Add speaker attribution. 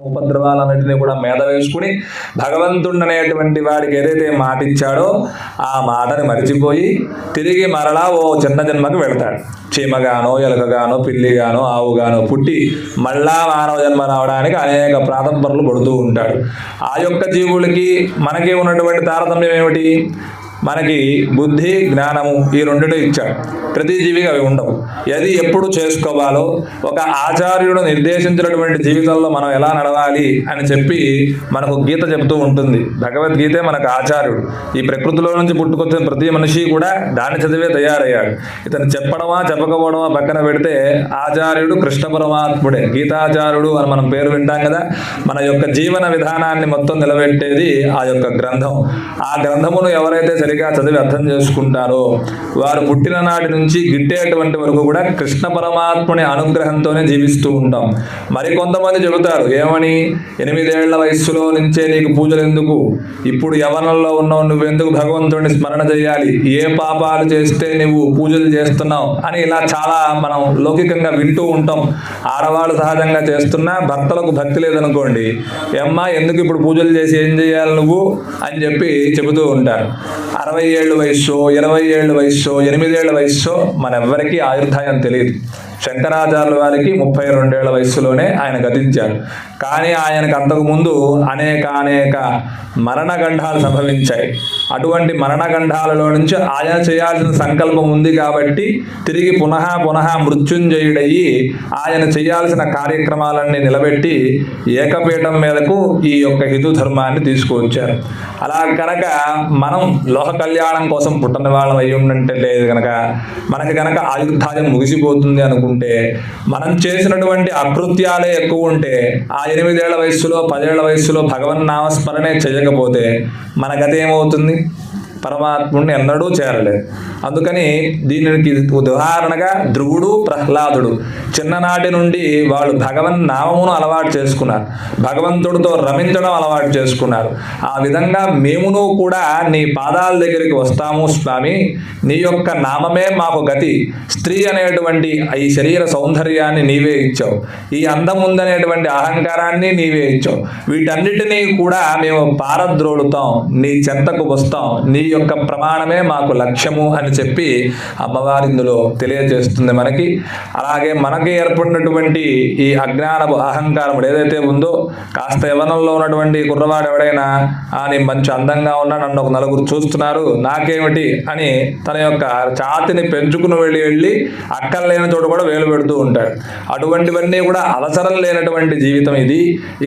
Speaker 1: ఉపద్రవాలన్నింటినీ కూడా మీద వేసుకుని భగవంతుడు అనేటువంటి వాడికి ఏదైతే మాట ఇచ్చాడో ఆ మాటని మరిచిపోయి తిరిగి మరలా ఓ చిన్న జన్మకి వెళ్తాడు. చీమగానో ఎలుకగానో పిల్లిగానో ఆవుగానో పుట్టి మళ్ళా మానవ జన్మ రావడానికి అనేక ప్రాతంపరలు పడుతూ ఉంటాడు. ఆ యొక్క జీవులకి మనకి ఉన్నటువంటి తారతమ్యం ఏమిటి? మనకి బుద్ధి జ్ఞానము ఈ రెండును ఇచ్చాడు. ప్రతి జీవికి అవి ఉండవు. ఏది ఎప్పుడు చేసుకోవాలో ఒక ఆచార్యుడు నిర్దేశించినటువంటి జీవితంలో మనం ఎలా నడవాలి అని చెప్పి మనకు గీత చెబుతూ ఉంటుంది. భగవద్గీతే మనకు ఆచార్యుడు. ఈ ప్రకృతిలో నుంచి పుట్టుకొచ్చిన ప్రతి మనిషి కూడా దాన్ని చదివే తయారయ్యాడు. ఇతను చెప్పడమా చెప్పకపోవడమా పక్కన పెడితే ఆచార్యుడు కృష్ణ పరమాత్ముడే. గీతాచార్యుడు అని మనం పేరు వింటాం కదా మన యొక్క జీవన విధానాన్ని మొత్తం నిలబెట్టేది ఆ యొక్క గ్రంథం. ఆ గ్రంథమును ఎవరైతే సరిగా చదివి అర్థం చేసుకుంటారో వారు పుట్టిన నాటి నుంచి గిట్టేటువంటి వరకు కూడా కృష్ణ పరమాత్ముని అనుగ్రహంతోనే జీవిస్తూ ఉంటాం. మరి కొంతమంది చెబుతారు ఏమని? ఎనిమిదేళ్ళ వయస్సులో నుంచే నీకు పూజలు ఎందుకు? ఇప్పుడు యవనంలో ఉన్నావు నువ్వెందుకు భగవంతుడిని స్మరణ చేయాలి? ఏ పాపాలు చేస్తే నువ్వు పూజలు చేస్తున్నావు? అని ఇలా చాలా మనం లౌకికంగా వింటూ ఉంటాం. ఆడవాళ్ళు సహజంగా చేస్తున్నా భర్తలకు భక్తి లేదనుకోండి ఏమ్మా ఎందుకు ఇప్పుడు పూజలు చేసి ఏం చేయాలి నువ్వు? అని చెప్పి చెబుతూ ఉంటారు. అరవై ఏళ్ళు వయస్సు ఇరవై ఏళ్ళు వయస్సు ఎనిమిదేళ్ళ వయస్సు మనెవ్వరికీ ఆయుర్దాయం తెలియదు శంకరాచార్యుల వారికి ముప్పై రెండేళ్ళ వయస్సులోనే ఆయన గతించారు కానీ ఆయనకు అంతకుముందు అనేక అనేక మరణగండాలు సంభవించాయి. అటువంటి మరణగండాలలో నుంచి ఆయన చేయాల్సిన సంకల్పం ఉంది కాబట్టి తిరిగి పునః పునః మృత్యుంజయుడయ్యి ఆయన చేయాల్సిన కార్యక్రమాలన్నీ నిలబెట్టి ఏకపీఠం మీదకు ఈ యొక్క హిందూ ధర్మాన్ని తీసుకువచ్చారు. అలా కనుక మనం లోహ కళ్యాణం కోసం పుట్టిన వాళ్ళం అయ్యి ఉండంటే లేదు కనుక మనకి కనుక ఆయుర్ధాయం ముగిసిపోతుంది అనుకుంటే మనం చేసినటువంటి అకృత్యాలే ఎక్కువ ఉంటే ఆ ఎనిమిదేళ్ళ వయస్సులో పదేళ్ళ వయస్సులో భగవన్ నామస్మరణే చేయకపోతే మన గత ఏమవుతుంది? పరమాత్ముడిని ఎన్నడూ చేరలేదు. అందుకని దీనికి ఉదాహరణగా ధ్రువుడు ప్రహ్లాదుడు చిన్ననాటి నుండి వాళ్ళు భగవన్ నామమును అలవాటు చేసుకున్నారు. భగవంతుడితో రమించడం అలవాటు చేసుకున్నారు. ఆ విధంగా మేమును కూడా నీ పాదాల దగ్గరికి వస్తాము స్వామి. నీ యొక్క నామమే మాకు గతి. స్త్రీ అనేటువంటి ఈ శరీర సౌందర్యాన్ని నీవే ఇచ్చావు. ఈ అందం ఉందనేటువంటి అహంకారాన్ని నీవే ఇచ్చావు. వీటన్నిటినీ కూడా మేము పారద్రోలుతాం. నీ చెంతకు వస్తాం. నీ యొక్క ప్రమాణమే మాకు లక్ష్యము అని చెప్పి అమ్మవారి ఇందులో తెలియజేస్తుంది మనకి. అలాగే మనకి ఏర్పడినటువంటి ఈ అజ్ఞానపు అహంకారం ఏదైతే ఉందో కాస్త యవనంలో ఉన్నటువంటి కుర్రవాడు ఎవడైనా నేను మంచి అందంగా ఉన్నా నన్ను ఒక నలుగురు చూస్తున్నారు నాకేమిటి? అని తన యొక్క ఛాతిని పెంచుకుని వెళ్ళి వెళ్ళి అక్కర్లేని చోట కూడా వేలు పెడుతూ ఉంటాడు. అటువంటివన్నీ కూడా అవసరం లేనటువంటి జీవితం ఇది.